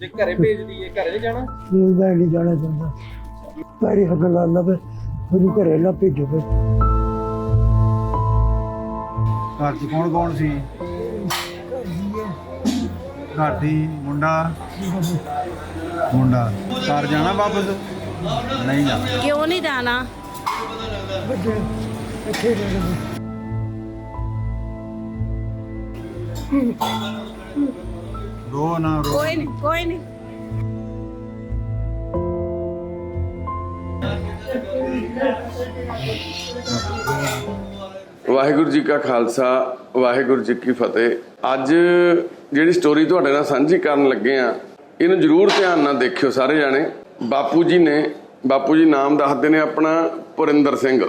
ਜੇ ਘਰੇ ਭੇਜ ਦਈਏ ਘਰੇ ਨਹੀਂ ਜਾਣਾ? ਇਹ ਮੈਂ ਨਹੀਂ ਜਾਣਾ ਚਾਹੁੰਦਾ। ਪੈਰੀ ਹੱਥ ਲਾ ਲਵੇ ਉਹਨੂੰ ਘਰੇ ਨਾ ਭੇਜੋ ਫਿਰ। ਘਰ 'ਚ ਕੌਣ ਕੌਣ ਸੀ? ਘਰ ਦੀ ਮੁੰਡਾ? ਮੁੰਡਾ। ਘਰ ਜਾਣਾ ਵਾਪਸ? ਨਹੀਂ ਜਾਣਾ। ਕਿਉਂ ਨਹੀਂ ਜਾਣਾ? ਬੱਚੇ ਇੱਥੇ ਰਹਿ ਗਏ। ਰੋ ਨਾ ਰੋ। ਕੋਈ ਨਹੀਂ ਕੋਈ ਨਹੀਂ ਵਾਹਿਗੁਰੂ ਜੀ ਕਾ ਖਾਲਸਾ ਵਾਹਿਗੁਰੂ ਜੀ ਕੀ ਫਤਿਹ। ਅੱਜ ਜਿਹੜੀ ਸਟੋਰੀ ਤੁਹਾਡੇ ਨਾਲ ਸਾਂਝੀ ਕਰਨ ਲੱਗੇ ਆ ਇਹਨੂੰ ਜਰੂਰ ਧਿਆਨ ਨਾਲ ਦੇਖਿਓ ਸਾਰੇ ਜਾਣੇ। ਬਾਪੂ ਜੀ ਨੇ ਬਾਪੂ ਜੀ ਨਾਮ ਦੱਸਦੇ ਨੇ ਆਪਣਾ ਪੁਰਿੰਦਰ ਸਿੰਘ।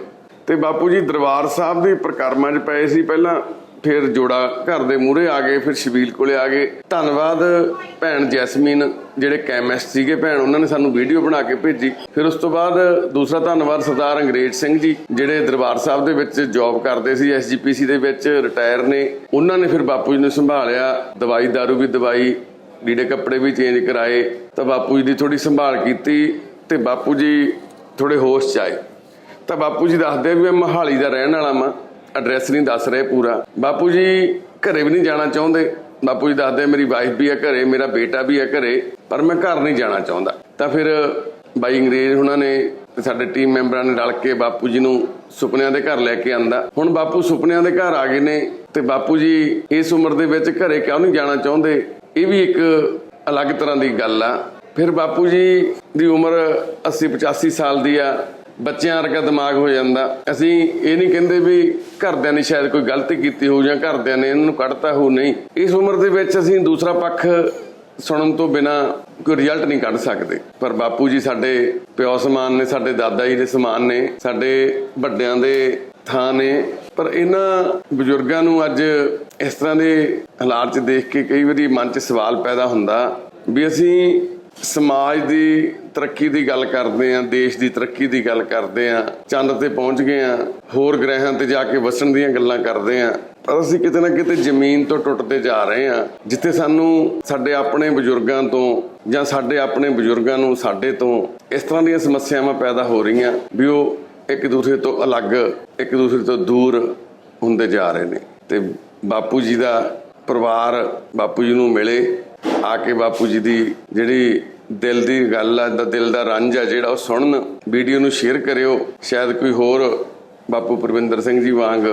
ਤੇ ਬਾਪੂ ਜੀ ਦਰਬਾਰ ਸਾਹਿਬ ਦੇ ਪ੍ਰਕਰਮਾਂ 'ਚ ਪਏ ਸੀ ਪਹਿਲਾਂ। ਫਿਰ ਜੋੜਾ ਘਰ ਦੇ ਮੂਹਰੇ ਆ ਗਏ, ਫਿਰ ਸ਼ਬੀਲ ਕੋਲੇ ਆ ਗਏ। ਧੰਨਵਾਦ ਭੈਣ ਜੈਸਮੀਨ, ਜਿਹੜੇ ਕੈਮਿਸਟ ਸੀਗੇ ਭੈਣ, ਉਹਨਾਂ ਨੇ ਸਾਨੂੰ ਵੀਡੀਓ ਬਣਾ ਕੇ ਭੇਜੀ। ਫਿਰ ਉਸ ਤੋਂ ਬਾਅਦ ਦੂਸਰਾ ਧੰਨਵਾਦ ਸਰਦਾਰ ਅੰਗਰੇਜ਼ ਸਿੰਘ ਜੀ, ਜਿਹੜੇ ਦਰਬਾਰ ਸਾਹਿਬ ਦੇ ਵਿੱਚ ਜੌਬ ਕਰਦੇ ਸੀ ਐਸਜੀਪੀਸੀ ਦੇ ਵਿੱਚ ਰਿਟਾਇਰ ਨੇ। ਉਹਨਾਂ ਨੇ ਫਿਰ ਬਾਪੂ ਜੀ ਨੂੰ ਸੰਭਾਲਿਆ, ਦਵਾਈ ਦਾਰੂ ਵੀ ਦਵਾਈ, ਲੀੜੇ ਕੱਪੜੇ ਵੀ ਚੇਂਜ ਕਰਾਏ, ਤਾਂ ਬਾਪੂ ਜੀ ਦੀ ਥੋੜੀ ਸੰਭਾਲ ਕੀਤੀ ਤੇ ਬਾਪੂ ਜੀ ਥੋੜੇ ਹੋਸ਼ ਚ ਆਏ। ਤਾਂ ਬਾਪੂ ਜੀ ਦੱਸਦੇ ਆ ਵੀ ਮੈਂ ਮਹਾਲੀ ਦਾ ਰਹਿਣ ਵਾਲਾ ਵਾਂ। ਐਡਰੈਸ ਨਹੀਂ ਦੱਸ ਰਹੇ ਪੂਰਾ। ਬਾਪੂ ਜੀ, ਘਰੇ ਵੀ ਨਹੀਂ ਜਾਣਾ ਚਾਹੁੰਦੇ। ਬਾਪੂ ਜੀ ਦੱਸਦੇ, ਮੇਰੀ ਵਾਈਫ ਵੀ ਹੈ ਘਰੇ, ਮੇਰਾ ਬੇਟਾ ਵੀ ਹੈ ਘਰੇ, ਪਰ ਮੈਂ ਘਰ ਨਹੀਂ ਜਾਣਾ ਚਾਹੁੰਦਾ। ਤਾਂ ਫਿਰ ਬਾਈ ਅੰਗਰੇਜ਼ ਉਹਨਾਂ ਨੇ ਤੇ ਸਾਡੇ ਟੀਮ ਮੈਂਬਰਾਂ ਨੇ ਰਲ ਕੇ ਬਾਪੂ ਜੀ ਨੂੰ ਸੁਪਨਿਆਂ ਦੇ ਘਰ ਲੈ ਕੇ ਆਂਦਾ। ਹੁਣ ਬਾਪੂ ਸੁਪਨਿਆਂ ਦੇ ਘਰ ਆ ਗਏ ਨੇ ਤੇ ਬਾਪੂ ਜੀ ਇਸ ਉਮਰ ਦੇ ਵਿੱਚ ਘਰੇ ਕਿਉਂ ਨਹੀਂ ਜਾਣਾ ਚਾਹੁੰਦੇ? ਇਹ ਵੀ ਇੱਕ ਅਲੱਗ ਤਰ੍ਹਾਂ ਦੀ ਗੱਲ ਆ। ਫਿਰ ਬਾਪੂ ਜੀ ਦੀ ਉਮਰ 80 85 ਸਾਲ ਦੀ ਆ। ਬੱਚਿਆਂ ਵਰਗਾ ਦਿਮਾਗ ਹੋ ਜਾਂਦਾ। ਅਸੀਂ ਇਹ ਨਹੀਂ ਕਹਿੰਦੇ ਵੀ ਘਰਦਿਆਂ ਨੇ ਸ਼ਾਇਦ ਕੋਈ ਗਲਤੀ ਕੀਤੀ ਹੋਊ ਜਾਂ ਘਰਦਿਆਂ ਨੇ ਇਹਨਾਂ ਨੂੰ ਕੱਢਤਾ ਹੋਊ, ਨਹੀਂ। ਇਸ ਉਮਰ ਦੇ ਵਿੱਚ ਅਸੀਂ ਦੂਸਰਾ ਪੱਖ ਸੁਣਨ ਤੋਂ ਬਿਨਾ ਕੋਈ ਰਿਜ਼ਲਟ ਨਹੀਂ ਕੱਢ ਸਕਦੇ। ਪਰ ਬਾਪੂ ਜੀ ਸਾਡੇ ਪਿਓ ਸਮਾਨ ਨੇ, ਸਾਡੇ ਦਾਦਾ ਜੀ ਦੇ ਸਮਾਨ ਨੇ, ਸਾਡੇ ਵੱਡਿਆਂ ਦੇ ਥਾਂ ਨੇ। ਪਰ ਇਹਨਾਂ ਬਜ਼ੁਰਗਾਂ ਨੂੰ ਅੱਜ ਇਸ ਤਰ੍ਹਾਂ ਦੇ ਹਾਲਾਤ 'ਚ ਦੇਖ ਕੇ ਕਈ ਵਾਰੀ ਮਨ 'ਚ ਸਵਾਲ ਪੈਦਾ ਹੁੰਦਾ ਵੀ ਅਸੀਂ ਸਮਾਜ ਦੀ ਤਰੱਕੀ ਦੀ ਗੱਲ ਕਰਦੇ ਆਂ, ਦੇਸ਼ ਦੀ ਤਰੱਕੀ ਦੀ ਗੱਲ ਕਰਦੇ ਆਂ, ਚੰਦ ਤੇ ਪਹੁੰਚ ਗਏ ਆਂ, ਹੋਰ ਗ੍ਰਹਿਆਂ ਤੇ ਜਾ ਕੇ ਵਸਣ ਦੀਆਂ ਗੱਲਾਂ ਕਰਦੇ ਆਂ। ਪਰ ਅਸੀਂ ਕਿਤੇ ਨਾ ਕਿਤੇ ਜ਼ਮੀਨ ਤੋਂ ਟੁੱਟਦੇ ਜਾ ਰਹੇ ਆਂ, ਜਿੱਥੇ ਸਾਨੂੰ ਸਾਡੇ ਆਪਣੇ ਬਜ਼ੁਰਗਾਂ ਤੋਂ ਜਾਂ ਸਾਡੇ ਆਪਣੇ ਬਜ਼ੁਰਗਾਂ ਨੂੰ ਸਾਡੇ ਤੋਂ ਇਸ ਤਰ੍ਹਾਂ ਦੀਆਂ ਸਮੱਸਿਆਵਾਂ ਪੈਦਾ ਹੋ ਰਹੀਆਂ ਵੀ ਉਹ ਇੱਕ ਦੂਸਰੇ ਤੋਂ ਅਲੱਗ, ਇੱਕ ਦੂਸਰੇ ਤੋਂ ਦੂਰ ਹੁੰਦੇ ਜਾ ਰਹੇ ਨੇ। ਤੇ ਬਾਪੂ ਜੀ ਦਾ ਪਰਿਵਾਰ ਬਾਪੂ ਜੀ ਨੂੰ ਮਿਲੇ, ਆ ਕੇ ਬਾਪੂ ਜੀ ਦੀ ਜਿਹੜੀ ਦਿਲ ਦੀ ਗੱਲ ਆ, ਦਾ ਦਿਲ ਦਾ ਰੰਜ ਆ ਜਿਹੜਾ ਉਹ ਸੁਣਨ। ਵੀਡੀਓ ਨੂੰ ਸ਼ੇਅਰ ਕਰਿਓ। ਸ਼ਾਇਦ ਕੋਈ ਹੋਰ ਬਾਪੂ ਪਰਵਿੰਦਰ ਸਿੰਘ ਜੀ ਵਾਂਗ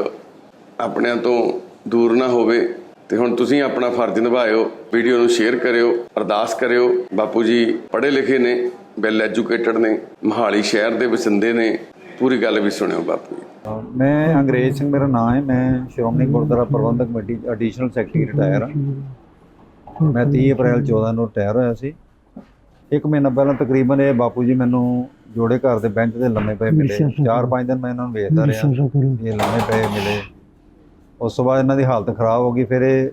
ਆਪਣਿਆਂ ਤੋਂ ਦੂਰ ਨਾ ਹੋਵੇ। ਤੇ ਹੁਣ ਤੁਸੀਂ ਆਪਣਾ ਫਰਜ਼ ਨਿਭਾਇਓ, ਵੀਡੀਓ ਨੂੰ ਸ਼ੇਅਰ ਕਰਿਓ, ਅਰਦਾਸ ਕਰਿਓ। ਬਾਪੂ ਜੀ ਪੜ੍ਹੇ ਲਿਖੇ ਨੇ ਵੈਲ ਐਜੂਕੇਟਡ ਨੇ, ਮਹਾਲੀ ਸ਼ਹਿਰ ਦੇ ਵਸਿੰਦੇ ਨੇ। ਪੂਰੀ ਗੱਲ ਵੀ ਸੁਣਿਓ ਬਾਪੂ ਜੀ। ਮੈਂ ਅੰਗਰੇਜ਼ ਸਿੰਘ, ਮੇਰਾ ਨਾਮ ਹੈ, ਮੈਂ Shiromani Gurdwara Prabandhak committee additional secretary retire ਹਾਂ। ਮੈਂ 30 ਅਪ੍ਰੈਲ 14 ਨੂੰ ਰਿਟਾਇਰ ਹੋਇਆ ਸੀ। ਇੱਕ ਮਹੀਨਾ ਪਹਿਲਾਂ ਤਕਰੀਬਨ ਇਹ ਬਾਪੂ ਜੀ ਮੈਨੂੰ ਜੋੜੇ ਘਰ ਦੇ ਬੈਂਚ ਤੇ ਲੰਮੇ ਪਏ ਮਿਲੇ। ਚਾਰ ਪੰਜ ਦਿਨ ਮੈਂ ਇਹਨਾਂ ਨੂੰ ਵੇਖਦਾ ਰਿਹਾ। ਇਹ ਲੰਮੇ ਪਏ ਮਿਲੇ। ਉਸ ਤੋਂ ਬਾਅਦ ਇਹਨਾਂ ਦੀ ਹਾਲਤ ਖਰਾਬ ਹੋ ਗਈ। ਫਿਰ ਇਹ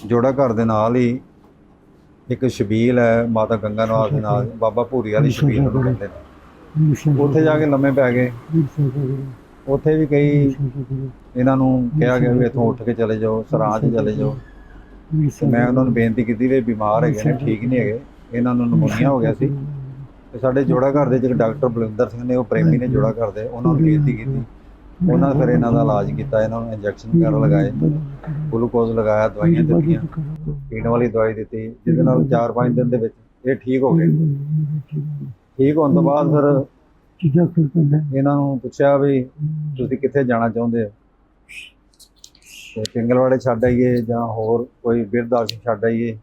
ਜੋੜਾ ਘਰ ਦੇ ਨਾਲ ਹੀ ਇੱਕ ਸ਼ਬੀਲ ਹੈ ਮਾਤਾ ਗੰਗਾ ਨਿਵਾਸ ਦੇ ਨਾਲ ਬਾਬਾ ਭੂਰੀ ਵਾਲੀ ਸ਼ਬੀਲ ਨੂੰ ਕਹਿੰਦੇ ਨੇ। ਉੱਥੇ ਜਾ ਕੇ ਲੰਮੇ ਪੈ ਗਏ। ਉੱਥੇ ਵੀ ਕਈ ਇਹਨਾਂ ਨੂੰ ਕਿਹਾ ਗਿਆ ਵੀ ਇੱਥੋਂ ਉੱਠ ਕੇ ਚਲੇ ਜਾਓ ਸਰਾਂ 'ਚ ਚਲੇ ਜਾਓ। ਮੈਂ ਉਹਨਾਂ ਨੂੰ ਬੇਨਤੀ ਕੀਤੀ ਵੀ ਬਿਮਾਰ ਹੈਗੇ ਨੇ ਠੀਕ ਨਹੀਂ ਹੈਗੇ। ਇਹਨਾਂ ਨੂੰ ਨਮੂਨੀਆ ਹੋ ਗਿਆ ਸੀ। ਤੇ ਸਾਡੇ ਜੋੜਾ ਘਰ ਦੇ ਜਿਹੜੇ ਡਾਕਟਰ ਬਲਵਿੰਦਰ ਸਿੰਘ ਨੇ ਉਹ ਪ੍ਰੇਮੀ ਨੇ ਜੋੜਾ ਘਰ ਦੇ ਉਹਨਾਂ ਨੂੰ ਬੇਨਤੀ ਕੀਤੀ। ਉਹਨਾਂ ਫਿਰ ਇਹਨਾਂ ਦਾ ਇਲਾਜ ਕੀਤਾ ਇਹਨਾਂ ਨੂੰ ਇੰਜੈਕਸ਼ਨ ਵਗੈਰਾ ਲਗਾਏ ਗਲੂਕੋਜ਼ ਲਗਾਇਆ ਦਵਾਈਆਂ ਦਿੱਤੀਆਂ। ਪੀਣ ਵਾਲੀ ਦਵਾਈ ਦਿੱਤੀ ਜਿਹਦੇ ਨਾਲ 4-5 ਦਿਨ ਦੇ ਵਿੱਚ ਇਹ ਠੀਕ ਹੋ ਗਏ। ਠੀਕ ਹੋਣ ਤੋਂ ਬਾਅਦ ਫਿਰ ਕਿਹਦਾ ਕਰਨਾ ਇਹਨਾਂ ਨੂੰ ਪੁੱਛਿਆ ਵੀ ਤੁਸੀਂ ਕਿੱਥੇ ਜਾਣਾ ਚਾਹੁੰਦੇ ਹੋ? ਤੇ ਪਿੰਗਲਵਾੜੇ ਛੱਡ ਆਈਏ ਜਾਂ ਹੋਰ ਕੋਈ ਬਿਰਧ ਆਸ਼ਰਮ ਛੱਡ ਆਈਏ?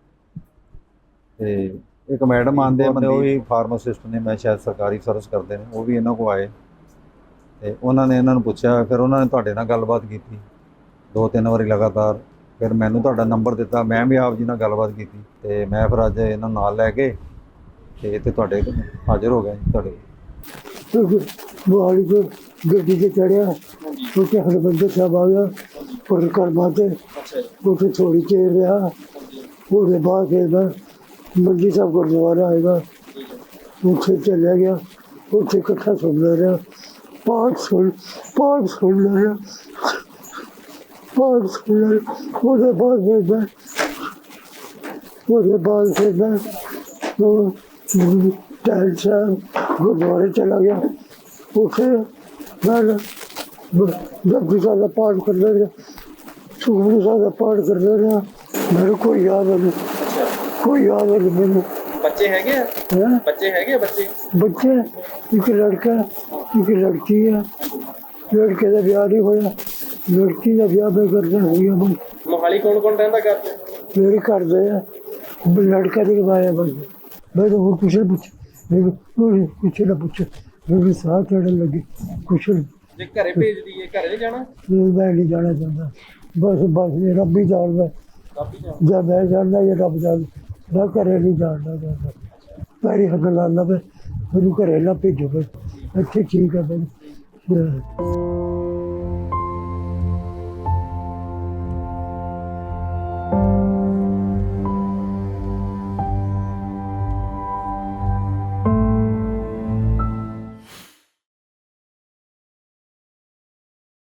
ਤੇ ਇੱਕ ਮੈਡਮ ਆਂਦੇ ਮਨੇ ਉਹ ਵੀ ਫਾਰਮਾਸਿਸਟ ਨੇ ਮੈਂ ਸ਼ਾਇਦ ਸਰਕਾਰੀ ਸਰਵਿਸ ਕਰਦੇ ਨੇ ਉਹ ਵੀ ਇਹਨਾਂ ਕੋ ਆਏ। ਤੇ ਉਹਨਾਂ ਨੇ ਇਹਨਾਂ ਨੂੰ ਪੁੱਛਿਆ ਫਿਰ ਉਹਨਾਂ ਨੇ ਤੁਹਾਡੇ ਨਾਲ ਗੱਲਬਾਤ ਕੀਤੀ। ਦੋ ਤਿੰਨ ਵਾਰੀ ਲਗਾਤਾਰ। ਫਿਰ ਮੈਨੂੰ ਤੁਹਾਡਾ ਨੰਬਰ ਦਿੱਤਾ ਮੈਂ ਵੀ ਆਪ ਜੀ ਨਾਲ ਗੱਲਬਾਤ ਕੀਤੀ। ਤੇ ਮੈਂ ਫਿਰ ਅੱਜ ਇਹਨਾਂ ਨੂੰ ਨਾਲ ਲੈ ਕੇ ਤੇ ਇੱਥੇ ਤੁਹਾਡੇ ਕੋਲ ਹਾਜ਼ਰ ਹੋ ਗਿਆ ਜੀ ਤੁਹਾਡੇ ਕੋਲ। ਮੋਹਾਲੀ ਤੋਂ ਗੱਡੀ ਤੇ ਚੜਿਆ ਉੱਥੇ ਹਰਬੰਦਰ ਸਾਹਿਬ ਆ ਗਿਆ ਪਰ ਕਰਮਾ ਤੇ ਉੱਥੇ ਥੋੜੀ ਚਿਰ ਰਿਹਾ। ਉਹਦੇ ਬਾਅਦ ਫਿਰ ਮੈਂ ਮੰਜੀ ਸਾਹਿਬ ਗੁਰਦੁਆਰਾ ਹੈਗਾ ਉੱਥੇ ਚਲਿਆ ਗਿਆ। ਉੱਥੇ ਇਕੱਠਾ ਸੁਣਦਾ ਰਿਹਾ। ਪਾਠ ਸੁਣ, ਪਾਠ ਸੁਣਦਾ ਰਿਹਾ। ਪਾਠ ਸੁਣ ਰਿਹਾ। ਉਹਦੇ ਬਾਅਦ ਫਿਰ ਮੈਂ, ਉਹਦੇ ਬਾਅਦ ਫਿਰ ਮੈਂ, ਉਹ ਟਾਈਲ ਸਾਹਿਬ ਗੁਰਦੁਆਰੇ ਚਲਾ ਗਿਆ। ਉੱਥੇ ਮੈਂ ਜਪਜੀ ਸਾਹਿਬ ਦਾ ਪਾਠ ਕਰਦਾ ਰਿਹਾ। ਸੁਖਮਨੀ ਸਾਹਿਬ ਦਾ ਪਾਠ ਕਰਦਾ ਰਿਹਾ। ਮੇਰੇ ਕੋਈ ਯਾਦ ਨਹੀਂ। ਕੋਈ ਯਾਦ ਨਹੀਂ ਮੈਨੂੰ ਬੱਚੇ ਹੈਗੇ ਆ ਹੈਂ ਬੱਚੇ ਹੈਗੇ ਆ ਬੱਚੇ ਬੱਚੇ ਇੱਕ ਲੜਕਾ ਇੱਕ ਲੜਕੀ ਹੈ ਲੜਕੇ ਦਾ ਵਿਆਹ ਨਹੀਂ ਹੋਇਆ ਲੜਕੀ ਦਾ ਵਿਆਹ ਮੈਂ ਕਰਨਾ ਹੋਇਆ ਬਸ ਮੋਹਾਲੀ ਕੌਣ ਕੌਣ ਰਹਿੰਦਾ ਘਰ 'ਚ ਮੇਰੇ ਘਰ ਦੇ ਆ ਬ- ਲੜਕਾ ਦੀ ਕਮਾਇਆ ਬਸ ਮੈਂ ਤਾਂ ਹੋਰ ਕੁਛ ਨਹੀਂ ਪੁੱਛ ਮੈਨੂੰ ਕੋਈ ਕੁਛ ਨਾ ਪੁੱਛ ਮੇਰੇ ਸਾਹ ਚੜਨ ਲੱਗੇ ਕੁਛ ਨਹੀਂ ਜੇ ਘਰੇ ਭੇਜ ਦਈਏ ਘਰੇ ਨਹੀਂ ਜਾਣਾ ਮੈਂ ਨਹੀਂ ਜਾਣਾ ਚਾਹੁੰਦਾ ਬਸ ਬਸ ਇਹ ਰੱਬ ਹੀ ਜਾਣਦਾ ਕਾਫੀ ਜਾਣਾ ਜਾਂ ਮੈਂ ਜਾਣਦਾ ਜਾਂ ਰੱਬ ਜਾਣਦਾ ਮੈਂ ਘਰੇ ਨਹੀਂ ਜਾਣਦਾ ਚਾਹੁੰਦਾ ਪੈਰੀ ਹੱਥ ਲਾ ਲਾ ਮੈਨੂੰ ਘਰੇ ਨਾ ਭੇਜੋ ਬਸ। ਅੱਛਾ ਠੀਕ ਹੈ ਬਈ